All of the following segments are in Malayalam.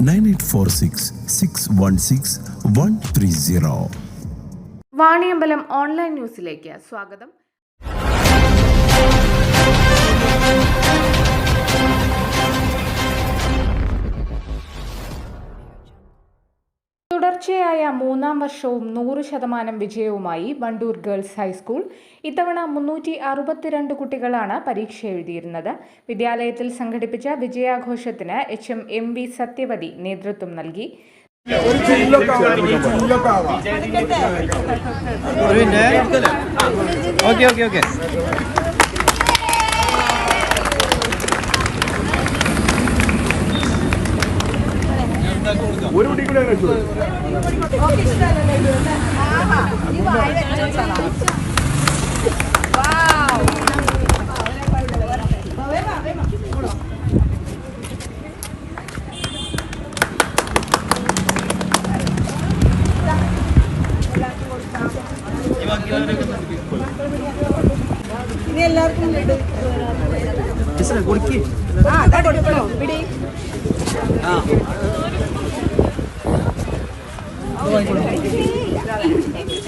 Nine eight four six six one six one three zero. Vaniyambalam online ന്യൂസിലേക്ക് സ്വാഗതം. തുടർച്ചയായ മൂന്നാം വർഷവും നൂറ് ശതമാനം വിജയവുമായി വണ്ടൂർ ഗേൾസ് ഹൈസ്കൂൾ ഇത്തവണ മുന്നൂറ്റി അറുപത്തിരണ്ട് കുട്ടികളാണ് പരീക്ഷ എഴുതിയിരുന്നത്. വിദ്യാലയത്തിൽ സംഘടിപ്പിച്ച വിജയാഘോഷത്തിന് H M M V Sathyavathi നേതൃത്വം നൽകി. ഓക്കെ ഓക്കെ ആവാം ഒരു ചില്ലൊക്കെ കൂടെ ഒരു മിനിറ്റ് ഓക്കെ ഓക്കെ ഓക്കെ ഒരു കുട്ടി കൂടെ വെച്ചു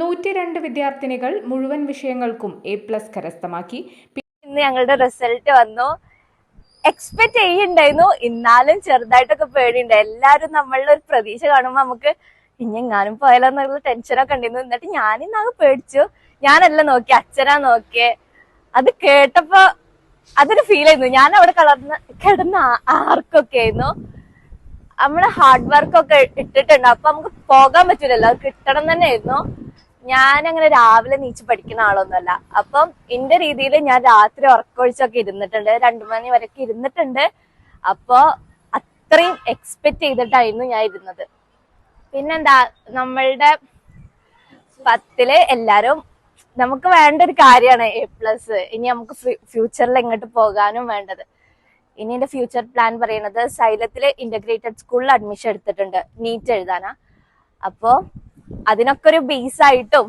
നൂറ്റി രണ്ട് വിദ്യാർത്ഥിനികൾ മുഴുവൻ വിഷയങ്ങൾക്കും എ പ്ലസ് കരസ്ഥമാക്കി. ഇന്ന് ഞങ്ങളുടെ റിസൾട്ട് വന്നു. എക്സ്പെക്ട് ചെയ്യണ്ടായിരുന്നു. എന്നാലും ചെറുതായിട്ടൊക്കെ പേടിയുണ്ട്. എല്ലാരും നമ്മളുടെ ഒരു പ്രതീക്ഷ കാണുമ്പോ നമുക്ക് ഇനി എങ്ങാനും പോയാലോ എന്നുള്ള ടെൻഷനൊക്കെ ഉണ്ടായിരുന്നു എന്നിട്ട് ഞാനിന്നാകെ പേടിച്ചു. ഞാനല്ല നോക്കി അച്ഛനാ നോക്കിയേ. അത് കേട്ടപ്പോ അതൊരു ഫീൽ ആയിരുന്നു. ഞാൻ അവിടെ കളർന്ന് കിടന്ന ആർക്കൊക്കെ ആയിരുന്നു. നമ്മൾ ഹാർഡ് വർക്ക് ഒക്കെ ഇട്ടിട്ടുണ്ട്. അപ്പൊ നമുക്ക് പോകാൻ പറ്റൂലല്ലോ. അത് കിട്ടണം തന്നെ ആയിരുന്നു. ഞാൻ അങ്ങനെ രാവിലെ നീച്ച് പഠിക്കുന്ന ആളൊന്നുമല്ല. അപ്പം എന്റെ രീതിയിൽ ഞാൻ രാത്രി ഉറക്കൊഴിച്ചൊക്കെ ഇരുന്നിട്ടുണ്ട്. രണ്ടു മണി വരെയൊക്കെ ഇരുന്നിട്ടുണ്ട്. അപ്പോ അത്രയും എക്സ്പെക്ട് ചെയ്തിട്ടായിരുന്നു ഞാൻ ഇരുന്നത്. പിന്നെന്താ? നമ്മളുടെ പത്തിൽ എല്ലാരും നമുക്ക് വേണ്ട ഒരു കാര്യമാണ് എ പ്ലസ് ഇനി നമുക്ക് ഫ്യൂച്ചറിൽ എങ്ങോട്ട് പോകാനും വേണ്ടത്. ഇനി എന്റെ ഫ്യൂച്ചർ പ്ലാൻ പറയുന്നത് സൈലത്തിലെ ഇന്റഗ്രേറ്റഡ് സ്കൂളിൽ അഡ്മിഷൻ എടുത്തിട്ടുണ്ട്. നീറ്റ് എഴുതാനാ. അപ്പോ അതിനൊക്കെ ഒരു ബേസ് ആയിട്ടും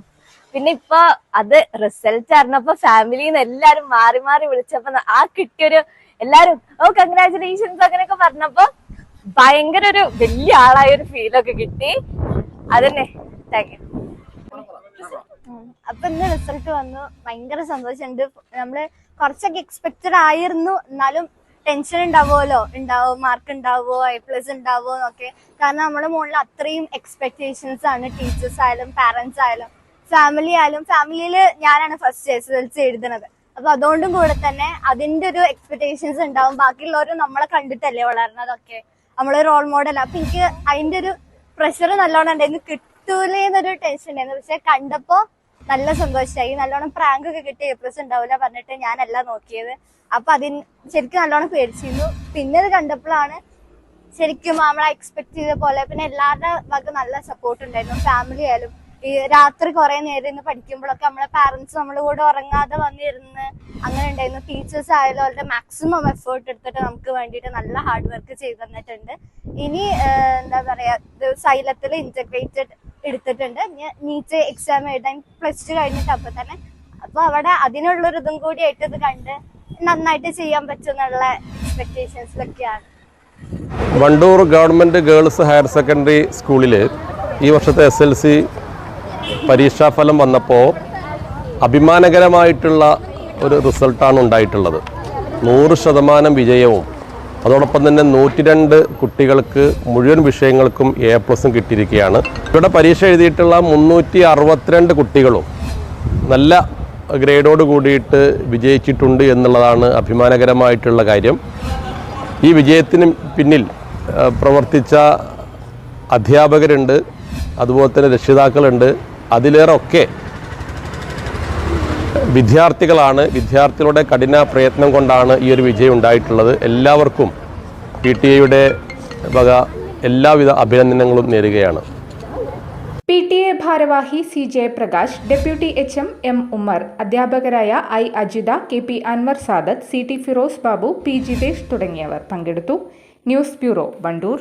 പിന്നെ ഇപ്പൊ അത് റിസൾട്ട് അറിഞ്ഞപ്പോ ഫാമിലിന്ന് എല്ലാരും മാറി മാറി വിളിച്ചപ്പോ ആ കിട്ടിയൊരു എല്ലാരും ഓ കൺഗ്രാചുലേഷൻസ് അങ്ങനെയൊക്കെ പറഞ്ഞപ്പോ ഭയങ്കര ഒരു വലിയ ആളായ ഒരു ഫീലൊക്കെ കിട്ടി. അതന്നെ. താങ്ക് യു അപ്പൊ ഇന്ന് റിസൾട്ട് വന്നു. ഭയങ്കര സന്തോഷമുണ്ട്. നമ്മൾ കുറച്ചൊക്കെ എക്സ്പെക്റ്റഡ് ആയിരുന്നു. എന്നാലും ടെൻഷൻ ഉണ്ടാവുമല്ലോ. ഉണ്ടാവും മാർക്ക് ഉണ്ടാവുമോ ഐ പ്ലസ് ഉണ്ടാവുമോ എന്നൊക്കെ. കാരണം നമ്മുടെ മുകളിൽ അത്രയും എക്സ്പെക്ടേഷൻസ് ആണ്. ടീച്ചേഴ്സ് ആയാലും പാരന്റ്സ് ആയാലും ഫാമിലി ആയാലും. ഫാമിലിയിൽ ഞാനാണ് ഫസ്റ്റ് എസ് എൽ സി എഴുതുന്നത്. അപ്പൊ അതുകൊണ്ടും കൂടെ തന്നെ അതിന്റെ ഒരു എക്സ്പെക്ടേഷൻസ് ഉണ്ടാവും. ബാക്കിയുള്ളവരും നമ്മളെ കണ്ടിട്ടല്ലേ വളർന്നതൊക്കെ. നമ്മളെ റോൾ മോഡൽ അപ്പൊ എനിക്ക് അതിന്റെ ഒരു പ്രഷർ നല്ലോണം ഉണ്ടായിരുന്നു കിട്ടൂലേ എന്നൊരു ടെൻഷൻ ഉണ്ടായിരുന്നു. പക്ഷെ കണ്ടപ്പോ നല്ല സന്തോഷമായി നല്ലോണം പ്രാങ്ക് ഒക്കെ കിട്ടി എപ്രസ് ഉണ്ടാവില്ല പറഞ്ഞിട്ട് ഞാനല്ല നോക്കിയത്. അപ്പൊ അതിന് ശരിക്കും നല്ലോണം പേടിച്ചിരുന്നു. പിന്നെ അത് കണ്ടപ്പോഴാണ് ശരിക്കും നമ്മൾ എക്സ്പെക്ട് ചെയ്ത പോലെ പിന്നെ എല്ലാവരുടെ വക നല്ല സപ്പോർട്ട് ഉണ്ടായിരുന്നു. ഫാമിലി ആയാലും ഈ രാത്രി കുറെ നേരം ഇന്ന് പഠിക്കുമ്പോഴൊക്കെ നമ്മളെ പാരന്റ്സ് നമ്മുടെ കൂടെ ഉറങ്ങാതെ വന്നിരുന്ന് അങ്ങനെ ഉണ്ടായിരുന്നു. ടീച്ചേഴ്സ് ആയാലും അവരുടെ മാക്സിമം എഫേർട്ട് എടുത്തിട്ട് നമുക്ക് വേണ്ടിയിട്ട് നല്ല ഹാർഡ് വർക്ക് ചെയ്തു തന്നിട്ടുണ്ട്. ഇനി എന്താ പറയാ സൈലത്തിൽ ഇന്റഗ്രേറ്റഡ് എടുത്തിട്ടുണ്ട്. നീറ്റ് എക്സാം എഴുതാൻ പ്ലസ് ടു കഴിഞ്ഞിട്ട് അപ്പൊ തന്നെ അപ്പൊ അവിടെ അതിനുള്ളൊരു ഇതും കൂടി ആയിട്ട് ഇത് കണ്ട് നന്നായിട്ട് ചെയ്യാൻ പറ്റുന്നുള്ള എക്സ്പെക്ടേഷൻസിലൊക്കെയാണ് Wandoor government girls higher secondary സ്കൂളിൽ ഈ വർഷത്തെ എസ് എൽ സി പരീക്ഷാഫലം വന്നപ്പോൾ അഭിമാനകരമായിട്ടുള്ള ഒരു റിസൾട്ടാണ് ഉണ്ടായിട്ടുള്ളത്. നൂറ് ശതമാനം വിജയവും അതോടൊപ്പം തന്നെ നൂറ്റി രണ്ട് കുട്ടികൾക്ക് മുഴുവൻ വിഷയങ്ങൾക്കും എ പ്ലസും കിട്ടിയിരിക്കുകയാണ്. ഇവിടെ പരീക്ഷ എഴുതിയിട്ടുള്ള മുന്നൂറ്റി അറുപത്തിരണ്ട് കുട്ടികളും നല്ല ഗ്രേഡോട് കൂടിയിട്ട് വിജയിച്ചിട്ടുണ്ട് എന്നുള്ളതാണ് അഭിമാനകരമായിട്ടുള്ള കാര്യം. ഈ വിജയത്തിന് പിന്നിൽ പ്രവർത്തിച്ച അധ്യാപകരുണ്ട് അതുപോലെ തന്നെ രക്ഷിതാക്കളുണ്ട്. അതിലേറൊക്കെ വിദ്യാർത്ഥികളാണ്. വിദ്യാർത്ഥികളുടെ കഠിന പ്രയത്നം കൊണ്ടാണ് ഈ ഒരു വിജയം ഉണ്ടായിട്ടുള്ളത്. എല്ലാവർക്കും പി ടി എയുടെ വക എല്ലാവിധ അഭിനന്ദനങ്ങളും നേരുകയാണ്. പി ടി എ ഭാരവാഹി C Jayaprakash deputy H M M Ummer അധ്യാപകരായ I Ajitha K P Anwar Sadath C T Firoz Babu P Jithesh തുടങ്ങിയവർ പങ്കെടുത്തു. News bureau Wandoor.